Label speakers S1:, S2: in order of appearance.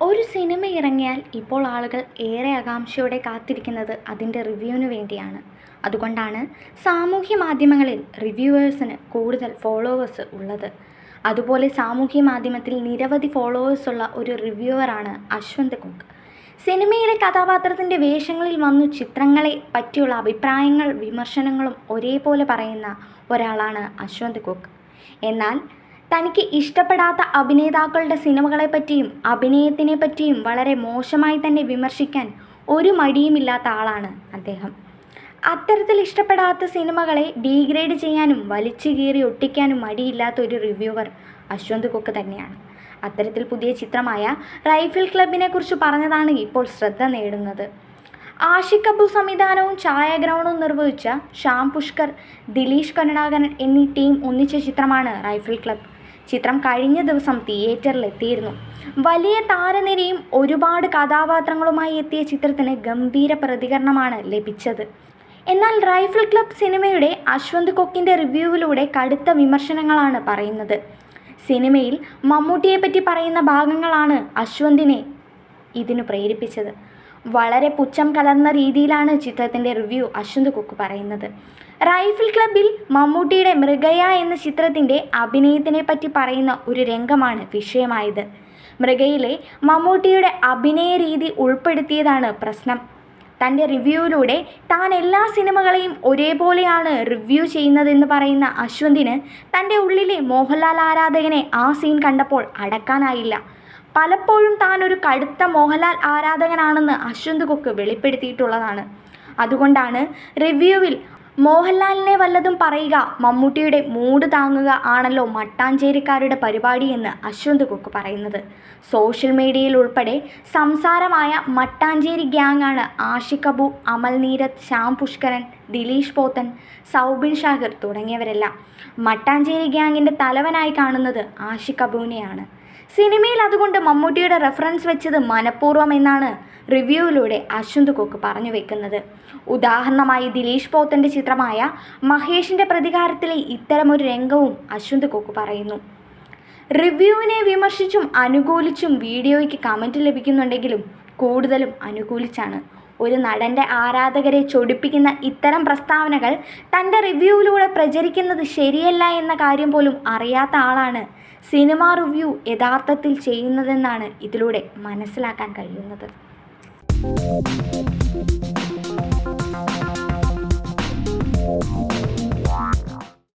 S1: ഒരു സിനിമ ഇറങ്ങിയാൽ ഇപ്പോൾ ആളുകൾ ഏറെ ആകാംക്ഷയോടെ കാത്തിരിക്കുന്നത് അതിന്റെ റിവ്യൂവിന് വേണ്ടിയാണ്. അതുകൊണ്ടാണ് സാമൂഹ്യ മാധ്യമങ്ങളിൽ റിവ്യൂവേഴ്സിന് കൂടുതൽ ഫോളോവേഴ്സ് ഉള്ളത്. അതുപോലെ സാമൂഹ്യ മാധ്യമത്തിൽ നിരവധി ഫോളോവേഴ്സുള്ള ഒരു റിവ്യൂവറാണ് അശ്വന്ത് കുക്ക് സിനിമയിലെ കഥാപാത്രത്തിന്റെ വേഷങ്ങളിൽ വന്നു ചിത്രങ്ങളെ പറ്റിയുള്ള അഭിപ്രായങ്ങൾ വിമർശനങ്ങളും ഒരേപോലെ പറയുന്ന ഒരാളാണ് അശ്വന്ത് കുക്ക് എന്നാൽ തനിക്ക് ഇഷ്ടപ്പെടാത്ത അഭിനേതാക്കളുടെ സിനിമകളെപ്പറ്റിയും അഭിനയത്തിനെ പറ്റിയും വളരെ മോശമായി തന്നെ വിമർശിക്കാൻ ഒരു മടിയുമില്ലാത്ത ആളാണ് അദ്ദേഹം. അത്തരത്തിൽ ഇഷ്ടപ്പെടാത്ത സിനിമകളെ ഡീഗ്രേഡ് ചെയ്യാനും വലിച്ചു കീറി ഒട്ടിക്കാനും മടിയില്ലാത്ത ഒരു റിവ്യൂവർ അശ്വന്ത് കുക്ക് തന്നെയാണ്. അത്തരത്തിൽ പുതിയ ചിത്രമായ റൈഫിൾ ക്ലബിനെ കുറിച്ച് പറഞ്ഞതാണ് ഇപ്പോൾ ശ്രദ്ധ നേടുന്നത്. ആഷിഖ് അബു സംവിധാനവും ഛായാഗ്രഹണവും നിർവഹിച്ച ശ്യാം പുഷ്കർ ദിലീഷ് കരുണാകരൻ എന്നീ ടീം ഒന്നിച്ച ചിത്രമാണ് റൈഫിൾ ക്ലബ്. ചിത്രം കഴിഞ്ഞ ദിവസം തിയേറ്ററിൽ എത്തിയിരുന്നു വലിയ താരനിരയും ഒരുപാട് കഥാപാത്രങ്ങളുമായി എത്തിയ ചിത്രത്തിന് ഗംഭീര പ്രതികരണമാണ് ലഭിച്ചത്. എന്നാൽ റൈഫിൾ ക്ലബ് സിനിമയുടെ അശ്വന്ത് കൊക്കിന്റെ റിവ്യൂവിലൂടെ കടുത്ത വിമർശനങ്ങളാണ് പറയുന്നത്. സിനിമയിൽ മമ്മൂട്ടിയെപ്പറ്റി പറയുന്ന ഭാഗങ്ങളാണ് അശ്വന്തിനെ ഇതിനു പ്രേരിപ്പിച്ചത്. വളരെ പുച്ഛം കലർന്ന രീതിയിലാണ് ചിത്രത്തിന്റെ റിവ്യൂ അശ്വന്ത് കുക്ക് പറയുന്നത്. റൈഫിൾ ക്ലബിൽ മമ്മൂട്ടിയുടെ മൃഗയ എന്ന ചിത്രത്തിന്റെ അഭിനയത്തിനെ പറ്റി പറയുന്ന ഒരു രംഗമാണ് വിഷയമായത്. മൃഗയിലെ മമ്മൂട്ടിയുടെ അഭിനയ രീതി ഉൾപ്പെടുത്തിയതാണ് പ്രശ്നം. തന്റെ റിവ്യൂവിലൂടെ താൻ എല്ലാ സിനിമകളെയും ഒരേപോലെയാണ് റിവ്യൂ ചെയ്യുന്നതെന്ന് പറയുന്ന അശ്വന്തിന് തന്റെ ഉള്ളിലെ മോഹൻലാൽ ആരാധകനെ ആ സീൻ കണ്ടപ്പോൾ അടക്കാനായില്ല. പലപ്പോഴും താൻ ഒരു കടുത്ത മോഹൻലാൽ ആരാധകനാണെന്ന് അശ്വന്ത് കുക്ക് വെളിപ്പെടുത്തിയിട്ടുള്ളതാണ്. അതുകൊണ്ടാണ് റിവ്യൂവിൽ മോഹൻലാലിനെ വല്ലതും പറയുക മമ്മൂട്ടിയുടെ മൂട് താങ്ങുക ആണല്ലോ മട്ടാഞ്ചേരിക്കാരുടെ പരിപാടി എന്ന് അശ്വന്ത് കുക്ക് പറയുന്നത്. സോഷ്യൽ മീഡിയയിൽ ഉൾപ്പെടെ സംസാരമായ മട്ടാഞ്ചേരി ഗ്യാങ് ആണ് ആഷിഖ് അബു അമൽ നീരത് ശ്യാം പുഷ്കരൻ ദിലീഷ് പോത്തൻ സൗബിൻ ഷാഹിർ തുടങ്ങിയവരെല്ലാം. മട്ടാഞ്ചേരി ഗ്യാങ്ങിന്റെ തലവനായി കാണുന്നത് ആഷിഖ് അബുവിനെയാണ് സിനിമയിൽ അതുകൊണ്ട് മമ്മൂട്ടിയുടെ റെഫറൻസ് വെച്ചത് മനഃപൂർവം എന്നാണ് റിവ്യൂവിലൂടെ അശ്വന്ത് കൊക്ക് പറഞ്ഞു വെക്കുന്നത്. ഉദാഹരണമായി ദിലീഷ് പോത്തന്റെ ചിത്രമായ മഹേഷിന്റെ പ്രതികാരത്തിലെ ഇത്തരമൊരു രംഗവും അശ്വന്ത് കോക്ക് പറയുന്നു. റിവ്യൂവിനെ വിമർശിച്ചും അനുകൂലിച്ചും വീഡിയോയ്ക്ക് കമന്റ് ലഭിക്കുന്നുണ്ടെങ്കിലും കൂടുതലും അനുകൂലിച്ചാണ്. ഒരു നടന്റെ ആരാധകരെ ചൊടിപ്പിക്കുന്ന ഇത്തരം പ്രസ്താവനകൾ തന്റെ റിവ്യൂവിലൂടെ പ്രചരിക്കുന്നത് ശരിയല്ല എന്ന കാര്യം പോലും അറിയാത്ത ആളാണ് സിനിമ റിവ്യൂ യഥാർത്ഥത്തിൽ ചെയ്യുന്നതെന്നാണ് ഇതിലൂടെ മനസ്സിലാക്കാൻ കഴിയുന്നത്.